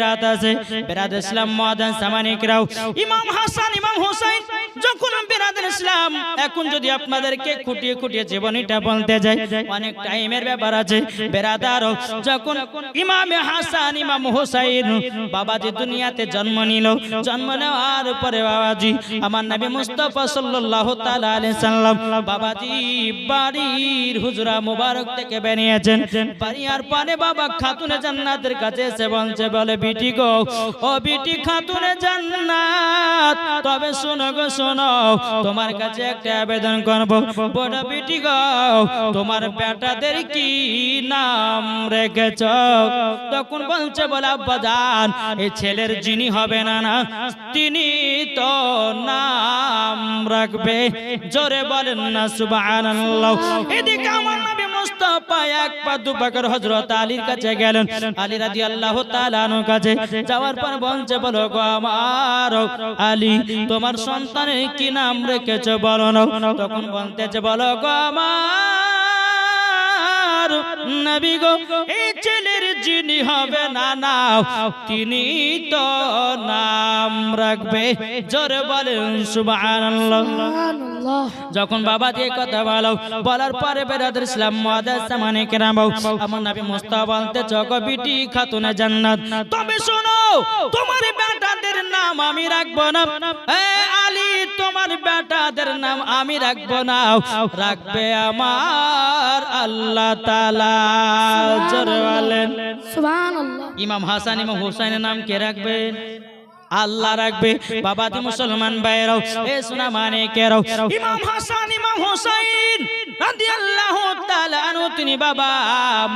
রাত আছে বেরাদ ইসলাম মহাদান সামানিকরাও ইমাম হাসান, ইমাম হোসেন যখন বেরাদের ইসলাম, এখন যদি আপনাদেরকে খুঁটিয়ে খুঁটিয়ে জীবনীটা বলতে যাই, অনেক টাইমের ব্যাপার আছে বেরাদার যখন ইমাম হাসান, ইমাম হোসাইন বাবাজি দুনিয়াতে জন্ম নিল, জন্ম নেওয়ার পরে বাবাজি, আমার নবী মুস্তাফা সাল্লাল্লাহু তাআলা আলাইহি সাল্লাম বাবাজি বাড়ির হুজরা মুবারক থেকে বেরিয়েছেন। বাড়িয়ার পানে বাবা খাতুনে জান্নাতের কাছে এসে বলছে, বলে বিটি গো ও বিটি খাতুনে জান্নাত। তবে শোনো গো, শোনো, তোমার কাছে একটা আবেদন করব। বড় বিটি গো, তোমার বেটাদের কি নাম রেখেছ? তখন বলছে, বলে, আব্বা জান এই ছেলের যিনি হবে না না, তিনি তো নাম রাখবে। জোরে বলেন না, সুবহানাল্লাহ। এদিকে আমার নবী এক পা দু পাকের হযরত আলীর কাছে গেলেন। আলী রাদিয়াল্লাহু তাআলা আনহুর কাছে। যাওয়ার পর বলছে, বলো গো আমার আলী, তোমার সন্তানের কি নাম রেখেছো বলো না তখন বলতেছে, বলো গো আমার নবী গো এই ছেলের যিনি হবে না না তিনি তো নাম রাখবে। জোরে বলেন, সুবহানাল্লাহ। যখন বাবা দিয়ে কথা বলো বলার পরে বেরাদের ইসলাম মাদার সামানে কেরাম আমার নবী মুস্তাফা বলতে চক বিটি খাতুনে জান্নাত। তবে শোনো তোমার বেটাদের নাম আমি রাখব না। আলী তোমার বেটাদের নাম আমি রাখব না। রাখবে আমার আল্লাহ তাআলা। জোরে বলেন। সুবহানাল্লাহ। ইমাম হাসান ইমাম হুসাইনের নাম কে রাখবেন আল্লাহ রাখবে। বাবা মুসলমান ভাইয়েরাও এ সোনা মানে কেরাও ইমাম হাসান ইমাম হুসাইন। তিনি বাবা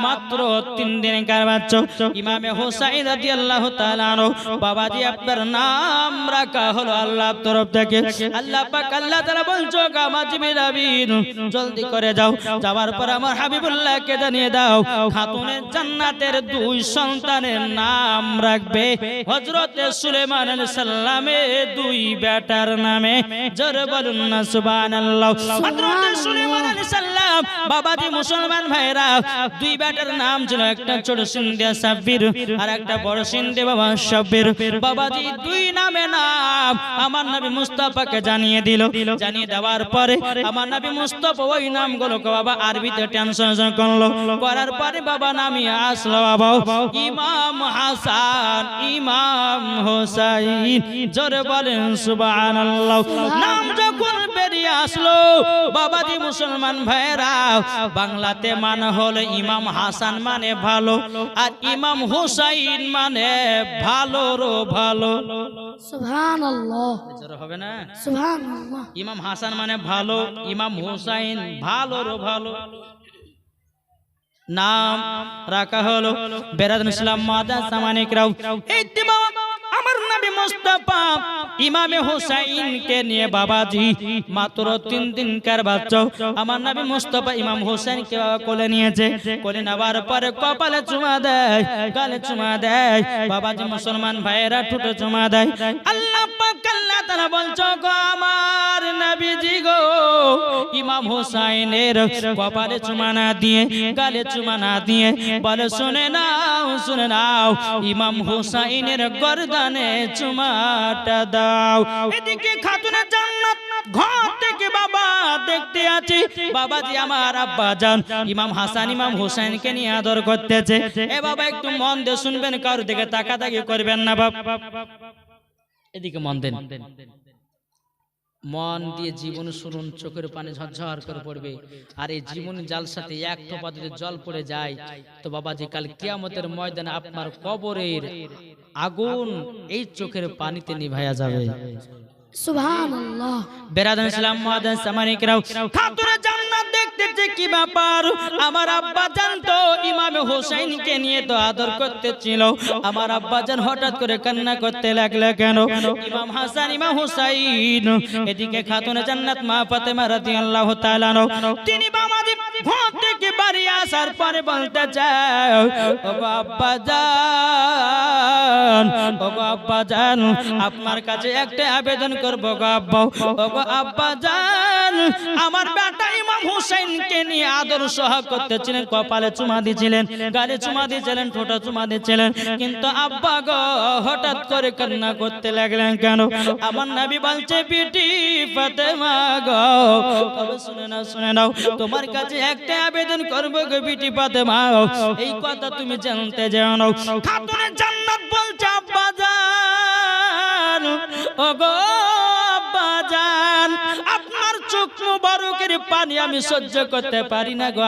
মাত্র তিন দিন কার বাচ্চা ইমামে হুসাইন রাদিয়াল্লাহু তাআলা আনহু বাবা আপনার নাম রাখা হলো আল্লাহর তরফ থেকে। আল্লাহ পাক আল্লাহ বলছো জলদি করে যাও। যাওয়ার পর আমার হাবিবুল্লাহকে জানিয়ে দাও খাতুনের জান্নাতের দুই সন্তানের নাম রাখবে হযরতে সুলেমান সালামের দুই বেটার নামে। জোরে বলুন না সুবহানাল্লাহ। হযরতে সুলেমান সালাম বাবাজি মুসলমান ভাইরা, দুই বেটার নাম ছিল একটা ছোট সিন্ধে সাব্বির আর একটা বড় সিন্ধে বাবা সাব্বির। বাবাজি দুই নামে নাম আমার নবী মুস্তাফাকে জানিয়ে দিল। জানিয়ে দেওয়ার পরে আমার নবী মুস্তাফা ওই নামগুলোকে বাবা আরবিতে ট্রান্সলেশন করল। করার পরে বাবা নামিয়ে আসলো বাবা, ইমাম হাসান, ইমাম হোসাইন, জোরে বলেন সুবহানাল্লাহ। নাম যখন বেরিয়ে আসলো, বাবাজি মুসলমান ভাইরা বাংলাতে মানে হলো ইমাম হাসান মানে ভালো আর ইমাম হুসাইন মানে ভালো সুবহানাল্লাহ। জোরে হবে না? ইমাম হাসান মানে ভালো ইমাম হুসাইন ভালোরও ভালো। নাম রাখা হলো বেরাদুল ইসলাম মাদা সামানিকরাও এই তো আমার নবী মুস্তাফা ইমামে হুসাইন কে নিয়ে বাবাজি, মাত্র তিন দিন কার বাচ্চা? আমার নবী মুস্তাফা ইমাম হুসাইন কে বাবা কোলে নিয়েছে। কোলে নেওয়ার পরে কপালে চুমা দেয়, গালে চুমা দেয়। বাবাজি মুসলমান ভাইয়েরা ঠুটো চুমা দেয়। আল্লাহ পাক আল্লাহ তাআলা বলছো গো আমার নবীজি গো, ইমাম হুসাইনের কপালে চুমা না দিয়ে, গালে চুমা না দিয়ে, বলে শুনে নাও শুনে নাও, ইমাম হুসাইনের গর্দানে চুমাটা দাও। এদিকে খাতুনে জান্নাত, ঘর থেকে বাবা দেখতে বাবাজি আমার আব্বা জান ইমাম হাসান, ইমাম হুসাইনকে নিয়ে আদর করতেছে। এ বাবা, একটু মন দিয়ে শুনবেন কারোর দিকে করবেন না বাবা এদিকে মন দেন। মন দিয়ে জীবন শুনুন, চোখের পানি ঝরঝর করে পড়বে। আর এই জীবন জাল সাথে এক টোপা যদি জল পড়ে যায়, তো বাবাজি কাল কিয়ামতের ময়দানে আপনার কবরের আগুন এই চোখের পানিতে নিভাইয়া যাবে। সুবহানাল্লাহ। বেরাদান ইসলাম মহাদান সামানিকরাও খাতুরে জান্নাত দেখতে যে কি ব্যাপার? আমার আব্বা ইমামে হোসেনকে নিয়ে তো আদর করতে ছিল। আমার আব্বা জান হঠাৎ করে কান্না করতে লাগলে কেন? ইমাম হাসান ইমাম হুসাইন এদিকে খাতুনে জান্নাত মা ফাতেমা রাদিয়াল্লাহু তাআলা আনহা, তিনি বাড়ি আসার বলতে চাও গো জান, ও বাবা জান, আপনার কাছে একটা আবেদন করব গো আব্বা। ও আব্বা জান, আমার বেটা ইমাম হুসাইনকে নিয়ে সোহাগ করতেছিলেন, কপালে চুমা দিয়েছিলেন গালে চুমা দিয়েছিলেন ঠোঁটা চুমা দিয়েছিলেন কিন্তু আব্বা গো, হঠাৎ করে কান্না করতে লাগলেন কেন? আমার নাবি বলছে, পিটি ফাতেমা গো, তবে শুনে নাও শুনে নাও, তোমার কাছে একটা আবেদন করব গো বিটি ফাতেমা এই কথা তুমি জানতে জানো খাতুনের জান্নাত বলছে, আব্বা জান ও চোখ মুবারকের পানি আমি সহ্য করতে পারি না গো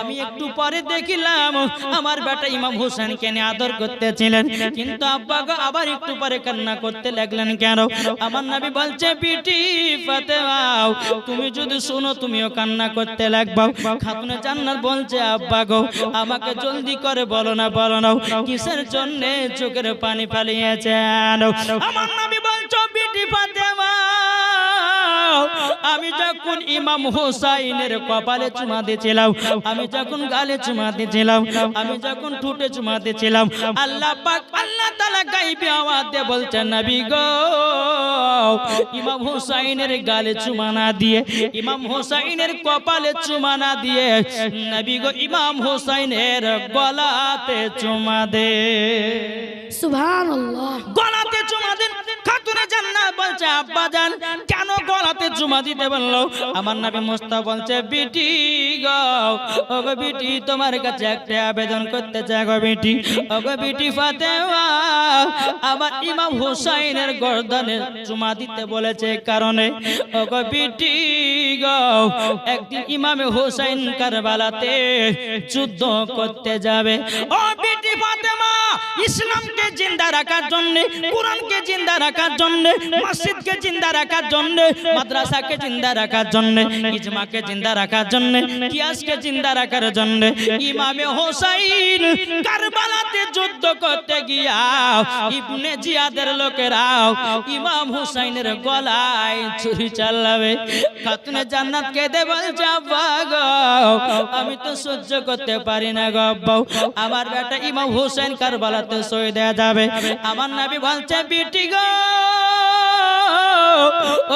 আমি একটু পরে দেখিলাম আমার বেটা ইমাম হোসেনকে নিয়ে আদর করতেছিলেন। কিন্তু আব্বা গো আবার একটু পরে কান্না করতে লাগলেন কেন? আমার নবী বলছে, পিটি ফাতেমাও, তুমি যদি শুনো তুমিও কান্না করতে লাগবাও। খাতুনে জান্নাত বলছে, আব্বা গো, আমাকে জলদি করে বলো না বলো না, কিসের জন্য চোখের পানি ফালিয়েছেন? আমার নবী আমি যখন ইমাম হোসাইনের কপালে চুমা দিয়েছিলাম আমি যখন গালে চুমা দিয়েছিলাম আমি যখন ঠুটে চুমা দিয়েছিলাম আল্লাহ পাক আল্লাহ তাআলা গাইবে আওয়াজ দিয়ে বলছেন নবী গো ইমাম হোসাইনের গালে চুমা না দিয়ে ইমাম হোসাইনের কপালে চুমা না দিয়ে নবী গো ইমাম হোসাইনের গলাতে চুমা দে। সুবহান আল্লাহ গলাতে চুমা দেন। খাতুনে জান্নাত বলছে আব্বা জান। কেন গলাতে চুমা দিতে বলল? আমার নামে মোস্তা বলছে, বিটি গো বিটি, তোমার কাছে একটা আবেদন করতে চাই গো বিটি বিটি ইমাম হুসাইনের গর্দনে চুমা দিতে বলেছে কারণে। ও গো বিটি গো, একদিন ইমামে হুসাইন কারবালাতে যুদ্ধ করতে যাবে। ও বিটি ফাতেমা ইসলামকে জিন্দা রাখার জন্য, কোরআনকে জিন্দা রাখার জন্য, মসজিদকে জিন্দা রাখার জন্য, মাদ্রাসাকে জিন্দা রাখার জন্য, ইজমাকে জিন্দা রাখার জন্য, কিয়াসকে জিন্দা রাখার জন্য, ইমামে হোসাইন কারবালাতে যুদ্ধ করতে গিয়া ইবনে জিয়াদের লোকেরাও ইমাম হুসাইনের গলায় ছুরি চালাবে। খাতুনে জান্নাত কেঁদে বলছে, আব্বা আমি তো সহ্য করতে পারি না গো আব্বা আমার বেটা ইমাম হুসাইন কারবালাতে শহীদ দেয়া যাবে। আমার নাবি বলছে বিটি গো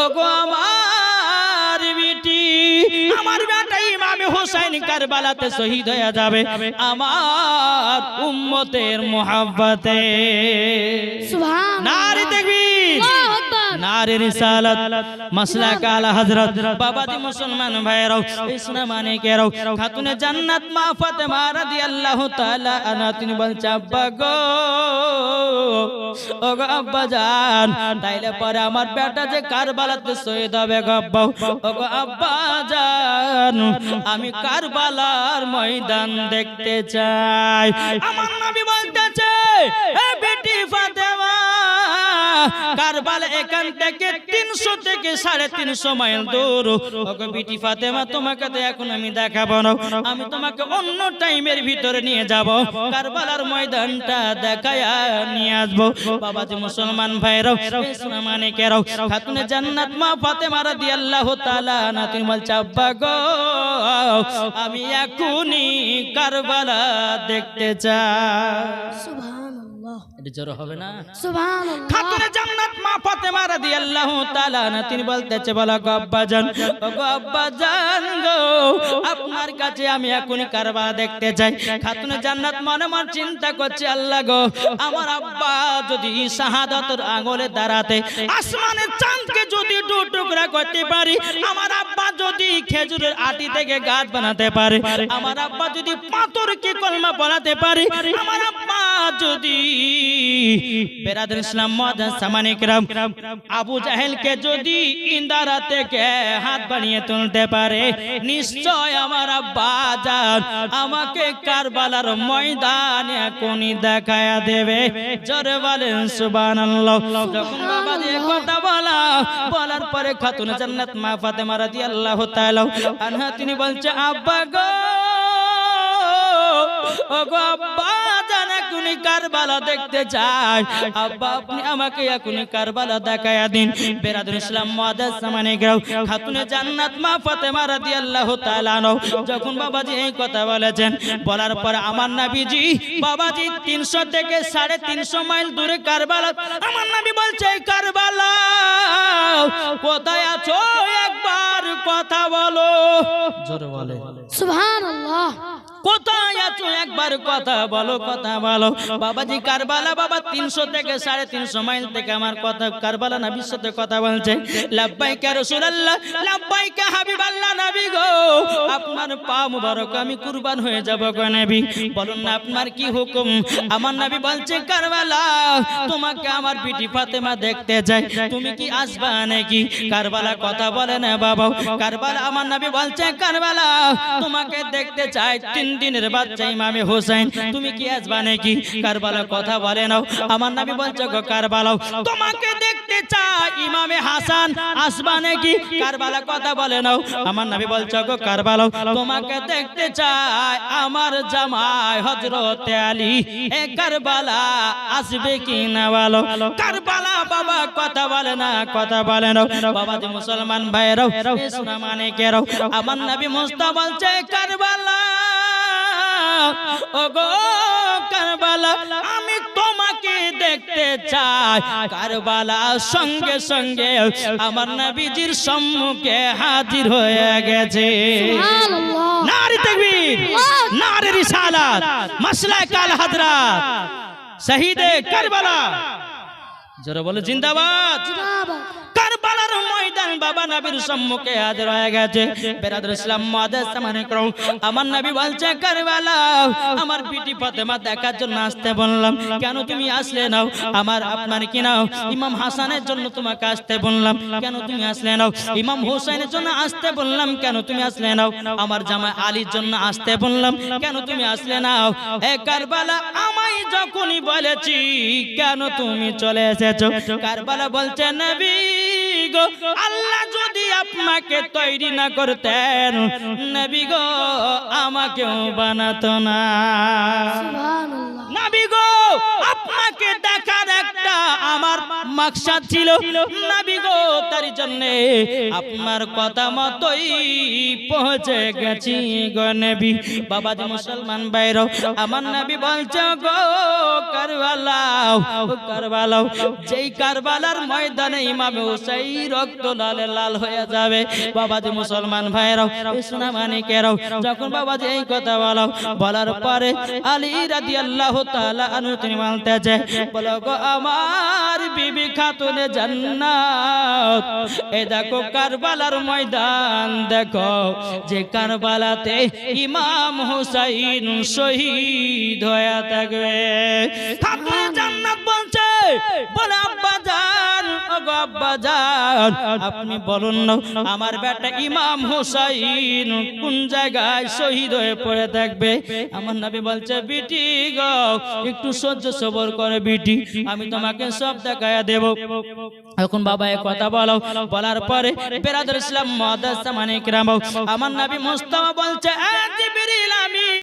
ও গো আমার বিটি আমার বেটা মামি হুসাইন কারবালাতে শহীদ হয়ে যাবে। আমার উম্মতের মোহাব্বতে। সুবহান নারী দেখবি। আল্লাহু। নারী রিসালাত। মাসলা কালা হযরত। বাবাজি মুসলমান ভাইরাও ইসনা মানে কেরাও খাতুনে জান্নাত মা ফাতেমা রাদিয়াল্লাহু তাআলা আনা তিনি বলছে আব্বা ও গো আব্বা জান, তাইলে পরে আমার বেটা যে কারবালাতে শহীদ হবে গো আব্বা ও গো আব্বা জান, আমি কারবালার ময়দান দেখতে চাই। আমার নবী বলতেছে কারবাল এখান থেকে তিনশো থেকে সাড়ে তিনশো মাইল দূর। বিটি ফাতেমা, তোমাকে তো এখন আমি দেখাবো না। আমি তোমাকে অন্য টাইমের ভিতরে নিয়ে যাব। কারবালার ময়দানটা দেখায়া নিয়ে আসব। বাবাজি মুসলমান ভাইরাও মানে কেরাও খাতুনে জান্নাত মা ফাতেমা রাদিয়াল্লাহু তাআলা না তুমি বলছো আব্বা গো। আমি এখনই কারবালা দেখতে চাই। সুবহানাল্লাহ এটা জোর হবে না। খাতুনে জান্নাত মা ফাতেমা রাদিয়াল্লাহু তাআলা না তিনি বলতেছে বলা গো আব্বাজান গো আপনার কাছে আমি এখনই কারবালা দেখতে চাই। খাতুনে জান্নাত মনে মনে চিন্তা করছে আল্লাহ গো আমার আব্বা যদি শাহাদাতের আঙ্গুলে দাঁড়াতে আসমানের চাঁদকে যদি দু টুকরা করতে পারি আমার আব্বা যদি খেজুরের আটি থেকে গাছ বানাতে পারে আমার আব্বা যদি পাথরকে কলমা বানাতে পারে আমার আব্বা যদি বেরাদুল ইসলাম মহাদান সামানিকরাম আবু জাহেলকে যদি ইন্দারা থেকে হাত বানিয়ে তুলতে পারে, নিশ্চয় আমার জান আমাকে কারবালার ময়দানে এখনই দেখায়া দেবে। জোরে বলেন, সুবহানাল্লাহ। যখন বাবা দিয়ে কথা বলা, বলার পরে খাতুন জান্নাত মা ফাতেমা রাদিয়াল্লাহু তাআলা আনহা, তিনি বলছে, আব্বা গো ও গো আব্বা কারবালা দেখতে চাই। আব্বা, আপনি আমাকে এখনই কারবালা দিন। বেরাদুল ইসলাম মাদার সামানে খাতুনে জান্নাত মা ফাতেমা রাদিয়াল্লাহু তাআলা যখন বাবাজি এই কথা বলেছেন, বলার পর আমার নবীজি, বাবাজি 300 থেকে 350 মাইল দূরে কারবালা আমার নবী বলছে কারবালা কোথায় আছো? একবার কথা বলো। জোরে বলে। সুবহান আল্লাহ কোথায় আছো? একবার কথা বলো কথা বলো। বাবাজি কারবালা বাবা তিনশো থেকে সাড়ে তিনশো মাইল থেকে আমার কথা কারবালা নবীর সাথে কথা বলছে। লাব্বাইকা রাসূলুল্লাহ লাব্বাইকা হাবিবাল্লাহ নবী গো। আপনার পা মুবারক আমি কুরবান হয়ে যাব গো নবী। বলুন না আপনার কি হুকুম? আমার নবী বলছে কারবালা তোমাকে আমার বিটি ফাতেমা দেখতে যাই তুমি কি আসবা নাকি? কারবালা কথা বলে না, বাবা, কারবালা, আমার নবী বলছে, কারবালা, তোমাকে দেখতে চাই, তিন দিনের বাচ্চা ইমামে হোসেন তুমি কি আসবা নাকি? কারবালা কথা বলে নাও আমার নবী বলছে, গো কারবালা, তোমাকে দেখতে চাই, ইমামে হাসান আসবা নাকি? কারবালা কথা বলে নাও আমার নবী বলছে, গো কারবালা, তোমাকে দেখতে চাই, আমার জামাই হযরত আলী, এ কারবালা আসবে কি না বলো, কারবালা বাবা কথা বলে না কথা বলে না। বাবা যে মুসলমান ভাইরাও এ সোনা মানে কেরাও আমার নবী মুস্তা বলছে কারবালা ও কারবালা আমি তোমাকে দেখতে চাই। কারবালা সঙ্গে সঙ্গে আমার নবীজির সম্মুখে হাজির হয়ে গেছে। নারী তাকবীর নারী রিসালাত মাসলা কাল হাজরাত শহীদে কারবালা। জোরে বলে জিন্দাবাদ। বাবা নবীর সম্মুখে হাজির হয়ে গেছে। বেরাদুল ইসলাম মুআদ্দাস সামানে করো আমার নবী বলছে, কারবালা, আমার বিটি ফাতেমা দেখার জন্য আসতে বললাম। কেন তুমি আসলে নাও? আমার আপনার কি নাও? ইমাম হাসানের জন্য তোমাকে আসতে বললাম। কেন তুমি আসলে নাও? ইমাম হোসেনের জন্য আসতে বললাম। কেন তুমি আসলে নাও? আমার জামাই আলীর জন্য আসতে বললাম। কেন তুমি আসলে নাও? এ কারবালা, আমায় যখনই বলেছি, কেন তুমি চলে এসেছ? কারবালা বলছে, নবী গো আল্লাহ যদি আপনাকে তৈরি না করতেন নবী গো আমাকেও বানাতো না। মাকসাদ ছিল নবী গো তার জন্য আপনার কথা মতোই পৌঁছে গেছি গো নবী। বাবা যে মুসলমান বাইর আমার নবী বলছে গো কারবালাও কারবালাও যেই কারবালার ময়দানে ইমামে হুসাই রক্ত লালে লাল হয়ে যাবে। বাবা যে মুসলমান ভাইরাও সোনা মানিকেরাও যখন বাবা যে এই কথা বলো বলার পরে আলী রাদি আল্লাহ আনু তিনি বলতেছে বলো গো আমার বিবি খাতুনে জান্নাত। এ দেখো কারবালার ময়দান, দেখো যে কারবালাতে ইমাম হুসাইন শহীদ হয়ে থাকবে। খাতুনে জান্নাত বলছে, বলে আব্বা আপনি বলুন আমার বেটা ইমাম হুসাইন কোন জায়গায় শহীদ হয়ে পড়ে থাকবে? আমার নবী বলছে, বিটি গো, একটু সহ্য সবর করে বিটি, আমি তোমাকে সব দেখায়া দেব। এখন বাবা কথা বলো, বলার পরে বেরাদুল ইসলাম মুআদ্দাস সামানিক রামাও, আমার নবী মুস্তাফা বলছে